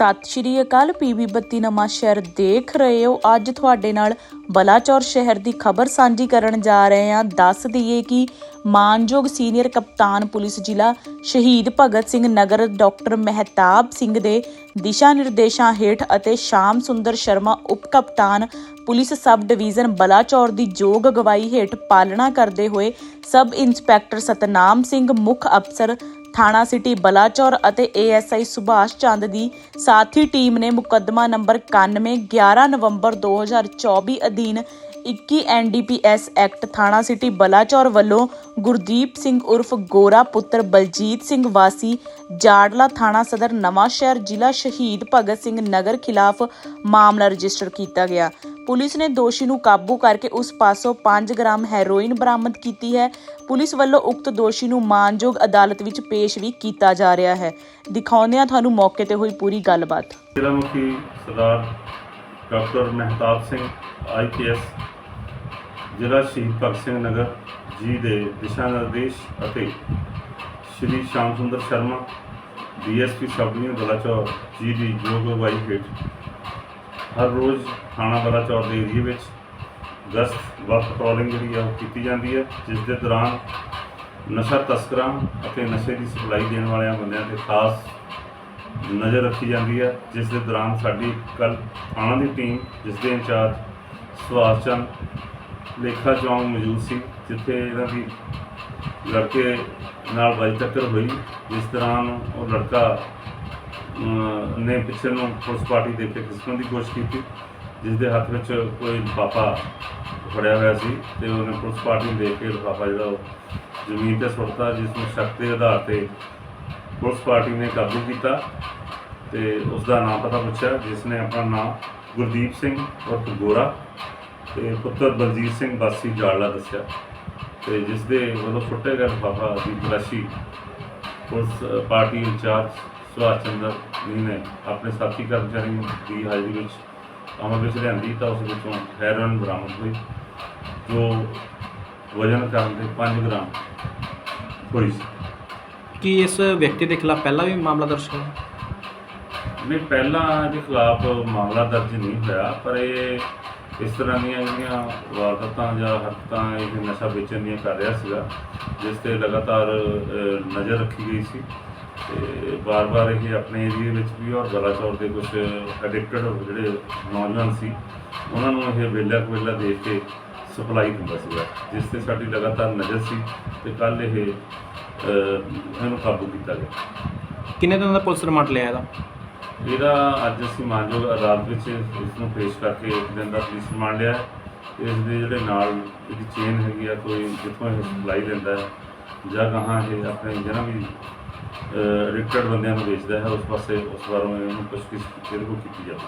ਸਤਿ ਸ਼੍ਰੀ ਅਕਾਲ। ਪੀਬੀ ਬੱਤੀ ਨਵਾਂ ਸ਼ਹਿਰ ਦੇਖ ਰਹੇ ਹੋ। ਅੱਜ ਤੁਹਾਡੇ ਨਾਲ ਬਲਾਚੌਰ ਸ਼ਹਿਰ ਦੀ ਖਬਰ ਸਾਂਝੀ ਕਰਨ ਜਾ ਰਹੇ ਹਾਂ। ਦੱਸ ਦਈਏ ਕਿ ਮਾਨਯੋਗ ਸੀਨੀਅਰ ਕਪਤਾਨ ਪੁਲਿਸ ਜ਼ਿਲ੍ਹਾ ਸ਼ਹੀਦ ਭਗਤ ਸਿੰਘ ਨਗਰ ਡਾਕਟਰ ਮਹਿਤਾਬ ਸਿੰਘ ਦੇ ਦਿਸ਼ਾ ਨਿਰਦੇਸ਼ਾਂ ਹੇਠ ਅਤੇ ਸ਼ਾਮ ਸੁੰਦਰ ਸ਼ਰਮਾ ਉਪ ਕਪਤਾਨ ਪੁਲਿਸ ਸਬ ਡਿਵੀਜ਼ਨ ਬਲਾਚੌਰ ਦੀ ਯੋਗ ਅਗਵਾਈ ਹੇਠ ਪਾਲਣਾ ਕਰਦੇ ਹੋਏ ਸਬ ਇੰਸਪੈਕਟਰ ਸਤਨਾਮ ਸਿੰਘ, ਮੁੱਖ ਅਫਸਰ ਥਾਣਾ ਸਿਟੀ ਬਲਾਚੌਰ ਅਤੇ ਏਐਸਆਈ ਸੁਭਾਸ਼ ਚੰਦ ਦੀ ਸਾਥੀ ਟੀਮ ਨੇ ਮੁਕੱਦਮਾ ਨੰਬਰ 91 11 ਨਵੰਬਰ 2024 ਅਧੀਨ 21 ਐਨਡੀਪੀਐਸ ਐਕਟ ਥਾਣਾ ਸਿਟੀ ਬਲਾਚੌਰ ਵੱਲੋਂ ਗੁਰਦੀਪ ਸਿੰਘ ਉਰਫ ਗੋਰਾ ਪੁੱਤਰ ਬਲਜੀਤ ਸਿੰਘ ਵਾਸੀ ਜਾੜਲਾ ਥਾਣਾ ਸਦਰ ਨਵਾਂ ਸ਼ਹਿਰ ਜ਼ਿਲ੍ਹਾ ਸ਼ਹੀਦ ਭਗਤ ਸਿੰਘ ਨਗਰ ਖਿਲਾਫ ਮਾਮਲਾ ਰਜਿਸਟਰ ਕੀਤਾ ਗਿਆ। ਪੁਲਿਸ ਨੇ ਦੋਸ਼ੀ ਨੂੰ ਕਾਬੂ ਕਰਕੇ ਉਸ ਪਾਸੋਂ 5 ਗ੍ਰਾਮ ਹੈਰੋਇਨ ਬਰਾਮਦ ਕੀਤੀ ਹੈ। ਪੁਲਿਸ ਵੱਲੋਂ ਉਕਤ ਦੋਸ਼ੀ ਨੂੰ ਮਾਨਯੋਗ ਅਦਾਲਤ ਵਿੱਚ ਪੇਸ਼ ਵੀ ਕੀਤਾ ਜਾ ਰਿਹਾ ਹੈ। ਦਿਖਾਉਂਦੇ ਹਾਂ ਤੁਹਾਨੂੰ ਮੌਕੇ ਤੇ ਹੋਈ ਪੂਰੀ ਗੱਲਬਾਤ। ਜ਼ਿਲ੍ਹਾ ਮੁਖੀ ਸਰਦਾਰ ਡਾਕਟਰ ਮਹਿਤਾਬ ਸਿੰਘ ਆਈਪੀਐਸ ਜ਼ਿਲ੍ਹਾ ਸ਼ਹੀਦ ਭਗਤ ਸਿੰਘ ਨਗਰ, ਜੀ ਦੇ ਦਿਸ਼ਾ ਨਿਰਦੇਸ਼ ਅਤੇ Shri Sham Sunder Sharma DSP sub division Balachaur, ji ਦੀ ਯੋਗ ਅਗਵਾਈ ਹੇਠ ਹਰ ਰੋਜ਼ ਥਾਣਾ ਬਲਾਚੌਰ ਦੇ ਏਰੀਏ ਵਿੱਚ ਗਸ਼ਤ ਵਾ ਪੈਟਰੋਲਿੰਗ ਜਿਹੜੀ ਆ ਉਹ ਕੀਤੀ ਜਾਂਦੀ ਹੈ, ਜਿਸ ਦੇ ਦੌਰਾਨ ਨਸ਼ਾ ਤਸਕਰਾਂ ਅਤੇ ਨਸ਼ੇ ਦੀ ਸਪਲਾਈ ਦੇਣ ਵਾਲਿਆਂ ਬੰਦਿਆਂ ਤੇ ਖਾਸ ਨਜ਼ਰ ਰੱਖੀ ਜਾਂਦੀ ਹੈ, ਜਿਸ ਦੇ ਦੌਰਾਨ ਸਾਡੀ ਕੱਲ ਥਾਣਾ ਦੀ ਟੀਮ ਜਿਸ ਦੇ ਇੰਚਾਰਜ ਸੁਭਾਸ਼ ਚੰਦ ਲੇਖਾ ਚੌਂਕ ਮੌਜੂਦ ਸੀ, ਜਿੱਥੇ ਇਹਨਾਂ ਦੀ ਲੜਕੇ ਨਾਲ ਬਾਈ ਟੱਕਰ ਹੋਈ, ਜਿਸ ਦੌਰਾਨ ਉਹ ਲੜਕਾ ਨੇ ਪਿੱਛੇ ਨੂੰ ਪੁਲਿਸ ਪਾਰਟੀ ਦੇ ਕੇ ਖਿਸਕਣ ਦੀ ਕੋਸ਼ਿਸ਼ ਕੀਤੀ ਜਿਸ ਦੇ ਹੱਥ ਵਿੱਚ ਕੋਈ ਲਿਫਾਫਾ ਫੜਿਆ ਹੋਇਆ ਸੀ ਤੇ ਉਹਨੇ ਪੁਲਿਸ ਪਾਰਟੀ ਨੂੰ ਦੇਖ ਕੇ ਲਿਫਾਫਾ ਜਿਹੜਾ ਉਹ ਜ਼ਮੀਨ ਤੇ ਸੁੱਟਤਾ, ਜਿਸ ਨੂੰ ਸ਼ੱਕ ਦੇ ਆਧਾਰ ਤੇ ਪੁਲਿਸ ਪਾਰਟੀ ਨੇ ਕਾਬੂ ਕੀਤਾ ਤੇ ਉਸ ਦਾ ਨਾਮ ਪਤਾ ਪੁੱਛਿਆ, ਜਿਸ ਨੇ ਆਪਣਾ ਨਾਮ ਗੁਰਦੀਪ ਸਿੰਘ ਉਰਫ ਗੋਰਾ ਤੇ ਪੁੱਤਰ ਬਲਜੀਤ ਸਿੰਘ ਬਾਸੀ ਜਾੜਲਾ ਦੱਸਿਆ ਤੇ ਜਿਸ ਦੇ ਵੱਲੋਂ ਸੁੱਟੇ ਗਏ ਲਿਫਾਫਾ ਦੀ ਤਲਾਸ਼ੀ police party incharge Subhash Chander ਆਪਣੇ ਸਾਥੀ ਕਰਮਚਾਰੀ ਦੀ ਹਾਜ਼ਰੀ ਵਿੱਚ ਅਮਲ ਵਿੱਚ ਲਿਆਂਦੀ ਤਾਂ ਉਸ ਵਿੱਚੋਂ ਹੈਰੋਇਨ ਬਰਾਮਦ ਹੋਈ ਜੋ ਵਜਨ ਕਰਨ ਦੇ 5 ਗ੍ਰਾਮ ਹੋਈ ਸੀ। ਕੀ ਇਸ ਵਿਅਕਤੀ ਦੇ ਖਿਲਾਫ ਪਹਿਲਾਂ ਵੀ ਮਾਮਲਾ ਦਰਜ ਹੈ ਨਹੀਂ ਪਹਿਲਾਂ ਇਹਦੇ ਖਿਲਾਫ ਮਾਮਲਾ ਦਰਜ ਨਹੀਂ ਹੋਇਆ ਪਰ ਇਹ ਇਸ ਤਰ੍ਹਾਂ ਦੀਆਂ ਜਿਹੜੀਆਂ ਵਾਰਦਾਤਾਂ ਜਾਂ ਹਰਕਤਾਂ ਇਹ ਨਸ਼ਾ ਵੇਚਣ ਦੀਆਂ ਕਰ ਰਿਹਾ ਸੀਗਾ ਜਿਸ ਤੇ ਲਗਾਤਾਰ ਨਜ਼ਰ ਰੱਖੀ ਗਈ ਸੀ। ਤੇ ਵਾਰ-ਵਾਰ ਇਹ ਆਪਣੇ ਏਰੀਏ ਵਿੱਚ ਵੀ ਔਰ ਬਲਾਚੌਰ ਦੇ ਕੁਝ ਐਡਿਕਟਡ ਜਿਹੜੇ ਨੌਜਵਾਨ ਸੀ ਉਹਨਾਂ ਨੂੰ ਇਹ ਵੇਲਾ ਕੁਵੇਲਾ ਦੇਖ ਕੇ ਸਪਲਾਈ ਹੁੰਦਾ ਸੀਗਾ ਜਿਸ ਤੇ ਸਾਡੀ ਲਗਾਤਾਰ ਨਜ਼ਰ ਸੀ ਤੇ ਕੱਲ ਇਹ ਇਹਨੂੰ ਕਾਬੂ ਕੀਤਾ ਗਿਆ ਕਿੰਨੇ ਦਿਨ ਦਾ ਪੁਲਿਸ ਰਿਮਾਂਡ ਲਿਆ ਇਹਦਾ ਇਹਦਾ ਅੱਜ ਅਸੀਂ ਮਾਨਯੋਗ ਅਦਾਲਤ ਵਿੱਚ ਇਸ ਨੂੰ ਪੇਸ਼ ਕਰਕੇ ਇੱਕ ਦਿਨ ਦਾ ਪੁਲਿਸ ਰਿਮਾਂਡ ਲਿਆ ਹੈ। ਇਸ ਦੇ ਜਿਹੜੇ ਨਾਲ ਇਹਦੀ ਚੇਨ ਹੈਗੀ ਆ ਕੋਈ ਜਿੱਥੋਂ ਇਹ ਸਪਲਾਈ ਲੈਂਦਾ ਹੈ ਜਾਂ ਗਾਹਾਂ ਇਹ ਆਪਣੇ ਜਿਹਨਾਂ ਵੀ ਰਿਕਟਡ ਬੰਦਿਆਂ ਨੂੰ ਵੇਚਦਾ ਹੈ, ਉਸ ਪਾਸੇ ਉਸ ਬਾਰੇ ਇਹਨੂੰ ਪੁੱਛਗਿੱਛ ਇਹਦੇ ਕੋਲ ਕੀਤੀ ਜਾਵੇ।